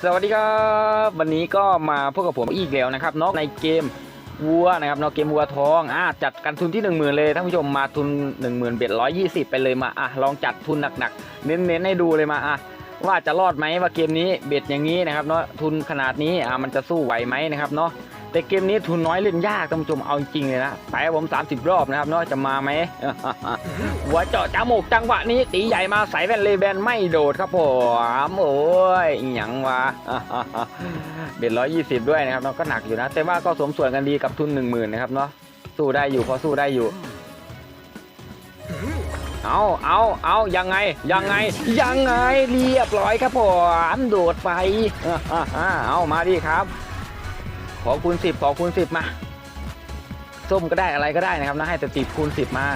สวัสดีครับวันนี้ก็มาพบกับผมอีกแล้วนะครับเนาะในเกมวัวนะครับเนาะเกมวัวทองอะจัดกันทุนที่ 1 0,000 เลยท่านผู้ชมมาทุน 1 0,000เบ็ดร้อยยี่สิบไปเลยมาอะลองจัดทุนหนักๆ เน้นๆให้ดูเลยมาอะว่าจะรอดไหมว่าเกมนี้เบ็ดอย่างนี้นะครับเนาะทุนขนาดนี้อะมันจะสู้ไหวไหมนะครับเนาะ แต่เกมนี้ทุนน้อยเล่นยากท่านผู้ชมเอาจริงเลยนะไปผม 30 รอบนะครับเนาะจะมาไหมหัวเจาะจมูกจังหวะนี้ตีใหญ่มาใส่แว่นเลแบนไม่โดดครับผมโอ้ยอหยังวะเบ็ดร้อยยี่สิบด้วยนะครับเนาะก็หนักอยู่นะ แต่ว่าก็สมส่วนกันดีกับทุนหนึ่งหมื่นนะครับเนาะสู้ได้อยู่พอสู้ได้อยู่เอาเอาเอายังไง ยังไง ยังไง เรียบร้อยครับผมโดดไป เอามาดิครับ ขอคูณสิบขอคูณสิบมา ส้มก็ได้อะไรก็ได้นะครับนะให้แต่ติดคูณสิบมา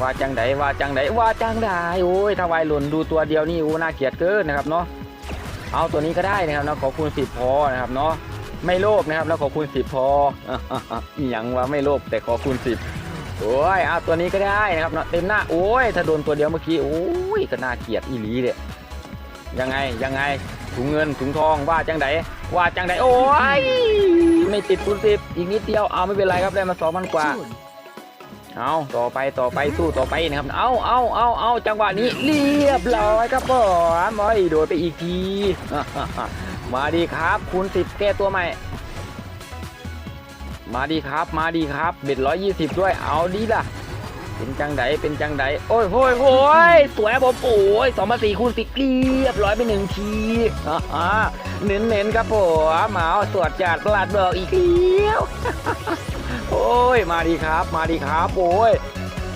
ว่าจังไดว่าจังไดว่าจังไดโอ้ยถ้าวายหล่นดูตัวเดียวนี่โอ้น่าเกลียดเกินนะครับเนาะเอาตัวนี้ก็ได้นะครับเนาะขอคูณสิบพอนะครับเนาะไม่โลภนะครับแล้วขอคูณสิบพออะอะอะอย่างว่าไม่โลภแต่ขอคูณสิบโอ้ยเอาตัวนี้ก็ได้นะครับเนาะเต็มหน้าโอ้ยถ้าโดนตัวเดียวเมื่อกี้โอ้ยก็น่าเกลียดอีหลีเลยยังไงยังไงถุงเงินถุงทองว่าจังได ว่าจังไดโอ้ยไม่ติดคูณสิบอีกนิดเดียวเอาไม่เป็นไรครับได้มาสองพันกว่าเอาต่อไปต่อไปสู้ต่อไปนะครับ เอาเอาเอาเอาจังหวะนี้เรียบร้อยครับผมโอ้ยโดดไปอีกที มาดีครับ คูณสิบแก้ตัวใหม่ มาดีครับ มาดีครับเบ็ดร้อยยี่สิบด้วยเอาดีล่ะ เป็นจังไดเป็นจังไดโอ้ยโอ้ยโอ้ยสวยผมโอ้ยสองมาสี่คูณสิบเรียบร้อยไปหนึ่งทีอ่าเน้นเน้นครับผมหมาสวดจัดประหลาดเบิกอีกแล้วโอ้ยมาดีครับ มาดีครับโอ้ย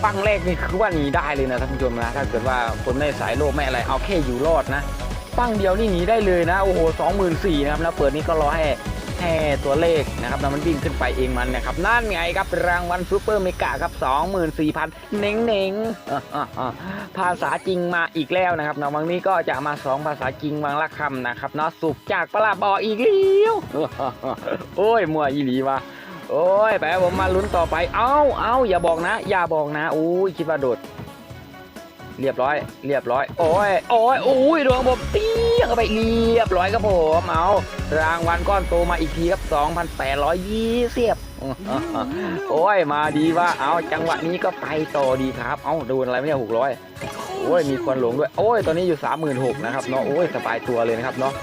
ปังแรกนี่คือว่าหนีได้เลยนะท่านผู้ชมนะ ถ้าเกิดว่าคนไม่สายโลภไม่อะไรเอาแค่อยู่รอดนะ ปังเดียวนี่หนีได้เลยนะโอ้โหสองหมื่นสี่นะครับแล้วเปิดนี้ก็รอให้ แค่ตัวเลขนะครับแล้วมันวิ่งขึ้นไปเองมันนะครับนั่นไงครับรางวัลซูเปอร์เมกาครับสองหมื่นสี่พันเน่งเน่งภาษาจริงมาอีกแล้วนะครับนะวันนี้ก็จะมาสองภาษาจริงวังละคำนะครับเนาะสุกจากปลาบออีกแล้วโอ้ยมัวอีหลีวะโอ้ยไปผมมาลุ้นต่อไป เอ้าเอ้าอย่าบอกนะ อย่าบอกนะอุ้ยคิดว่าโดด เรียบร้อย เรียบร้อย โอ้ย โอ้ยอุ้ยดวงผมเตี้ยเข้าไปเรียบร้อยครับผมเอารางวัลก้อนโตมาอีกทีครับ2,820โอ้ยมาดีว่าเอาจังหวะนี้ก็ไปต่อดีครับ เอาโดนอะไรไม่ได้หกร้อยโอ้ยมีคนหลงด้วย โอ้ยตอนนี้อยู่36,000นะครับเนาะโอ้ยสบายตัวเลยนะครับเนาะ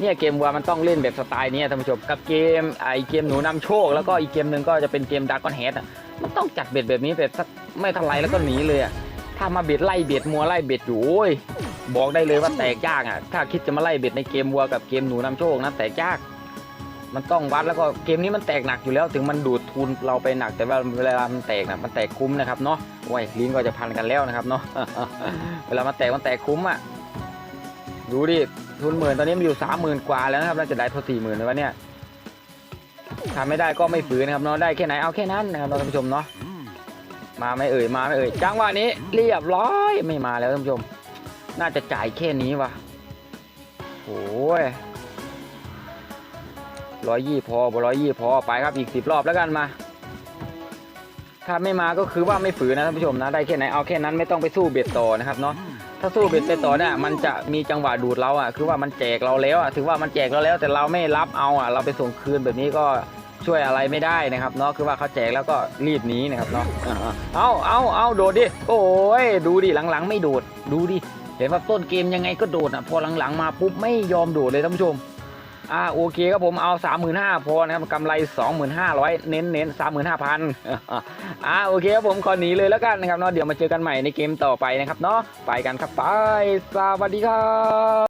เนี่ยเกมวัวมันต้องเล่นแบบสไตล์นี้ท่านผู้ชมกับเกมไอเกมหนูนำโชค แล้วก็อีกเกมหนึ่งก็จะเป็นเกมดักก้อนแฮดอะมันต้องจัดเบ็ดแบบนี้แบบสักไม่เทันไรแล้วก็หนีเลยอะถ้ามาเบ็ดไล่เบ็ดมัวไล่เบ็ดอยู่โอ้ยบอกได้เลยว่าแตกยากอะ ถ้าคิดจะมาไล่เบ็ดในเกมวัวกับเกมหนูนำโชคนะแตกยาก มันต้องวัดแล้วก็เกมนี้มันแตกหนักอยู่แล้ว ถึงมันดูดทุนเราไปหนัก แต่ว่าเวลามันแตกนะมันแตกคุ้มนะครับเนาะโอ้ยลิ้นก็จะพันกันแล้วนะครับเนาะเวลามันแตกมันแตกคุ้มอะดูดิทุนหมื่นตอนนี้มันอยู่สามหมื่นกว่าแล้วนะครับน่าจะได้ทอสี่หมื่นเลยวะเนี่ย ทำไม่ได้ก็ไม่ฝืนนะครับเนาะได้แค่ไหนเอาแค่นั้นนะครับท่านผู้ชมเนาะมาไม่เอ่ยมาไม่เอ่ยจังหวะนี้เรียบร้อยไม่มาแล้วท่านผู้ชม น่าจะจ่ายแค่นี้วะโอ้ยร้อยยี่พอบร้อยยี่พอไปครับอีกสิบรอบแล้วกันมาถ้าไม่มาก็คือว่าไม่ฝืนนะท่านผู้ชมนะได้แค่ไหนเอาแค่นั้นไม่ต้องไปสู้เบ็ดต่อนะครับเนาะ ถ้าสู้เบ็ดไปต่อเนี่ยมันจะมีจังหวะดูดเราอะคือว่ามันแจกเราแล้วอะถือว่ามันแจกเราแล้ว แต่เราไม่รับเอาอะเราไปส่งคืนแบบนี้ก็ช่วยอะไรไม่ได้นะครับเนาะคือว่าเขาแจกแล้วก็รีบหนีนะครับเนาะเอาเอาเอาโดดดิโอ้ยดูดิหลังๆ ไม่โดดดูดิเห็นว่าต้นเกมยังไงก็โดดอะพอหลังๆมาปุ๊บไม่ยอมโดดเลยท่านผู้ชม อ่าโอเคครับผมเอา 35,000พอนะครับกำไร 25,000 เน้นเน้น35,000อ่าโอเคครับผมขอหนีเลยแล้วกันนะครับเนาะเดี๋ยวมาเจอกันใหม่ในเกมต่อไปนะครับเนาะไปกันครับไปสวัสดีครับ